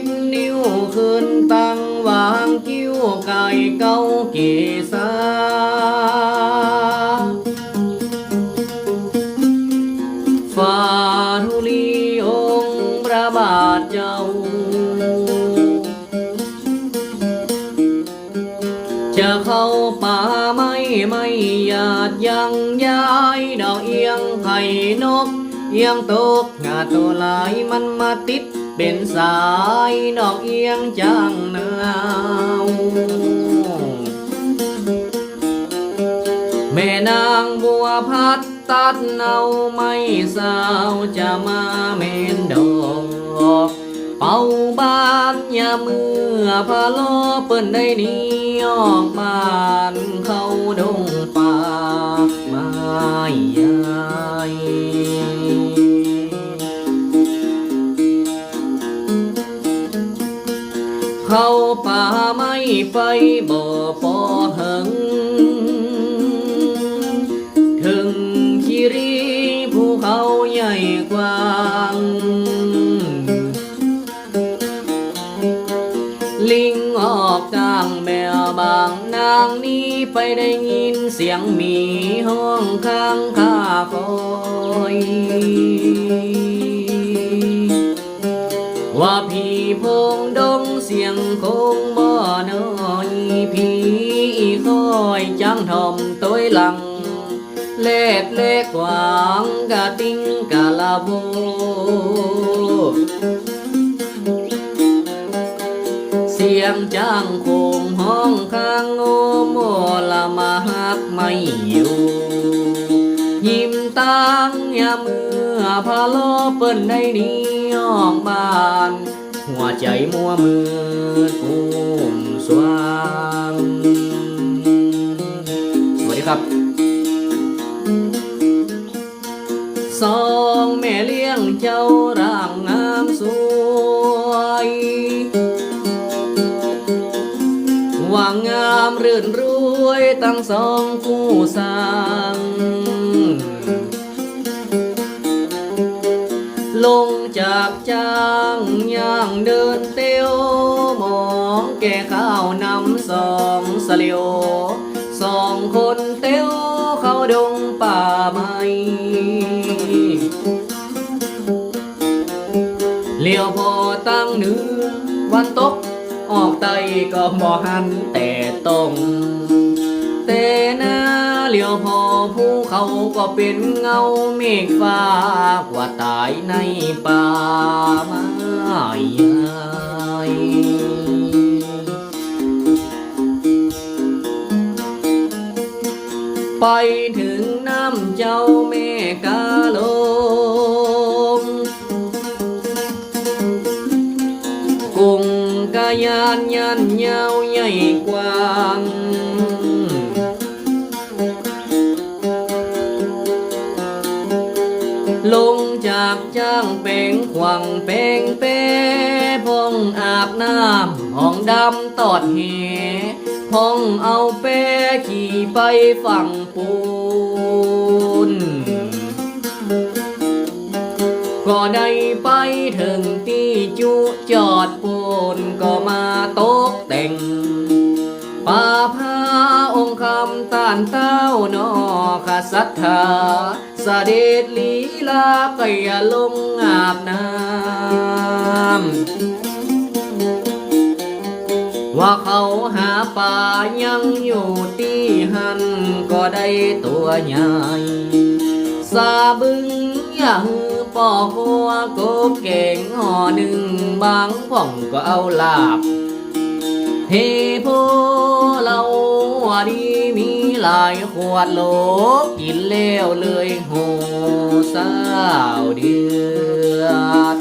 บนิ้วคืนตั้งวางคิ้วไก่เกาเกษาฝาธุลีองค์พระบาทเจ้า จะเข้าป่าไม่ไม่หยาดยังย้ายดอกเอียงไข่นก เอียงตกงาตัวลายมันมาติด เป็นสายดอกเอียงจางเนาแม่นางบัวพัดตัดเอาไม่สาวจะมาเมนดอกเป่าบานยาเมื่อพะโลเปิ้นได้หนี้ออกบานเขา เข้าป่าไม่ไฟบ่ปอหึงถึงคีรีภูเขาใหญ่กว้างลิงออกกลางแมวบางนางนี้ไปได้ยินเสียงหมีห้องข้างข้าคอย ว่าพี่พงดงเสียงคงบ่น้อยพี่คอยจังทอมตัวหลัง เล็ดเล็กกวางกะติ้งกะลาโบเสียงจ้างโคงห้องข้างโอโมละมาหักไม่อยู่ยิ้มตั้งยามเมื่อพาโลเปิ้นได้นี้ ออกบ้าน หัวใจมัวมือกุมสวางสวัสดีครับสองแม่เลี้ยงเจ้าร่างงามสวยว่างงามรื่นรวยตั้งสองคู่สร้าง จากจ้างย่างเดินเตียวมองแก่ข้าวนำสองสลิโอสองคนเตียวเข้าดงป่าไม้เลี้ยวพอตั้งเหนือวันตกออกไตก็บ่หันแต่ตรงแต่น เลี้ยวพอภูเขาก็เป็นเงาเมฆฟ้ากว่าตายในป่าไม้ใหญ่ไปถึงน้ำเจ้าแม่กาลงกุงกายานยันยาวใหญ่กว้างากจ้างเป่งขวังเป่งเป้พองอาบน้ำห้องดำตอดเหพองเอาเป้ขี่ไปฝั่งปูน ก็ได้ไปถึงที่จุจอดปูนก็มาตกแต่งป่าพาองค์คำตานเต้านอขสัทธา เสด็จลีลาไปลงอาบน้ำว่าเขาหาป่ายังอยู่ที่หันก็ได้ตัวใหญ่สาบึงอย่าฮือปอกหัวโกเก่งห่อหนึ่งบางผ่องก็เอาลาบเฮโพเราว่าดีมี หลายขวดโหลกินเล้วเลยโหสาวเดือด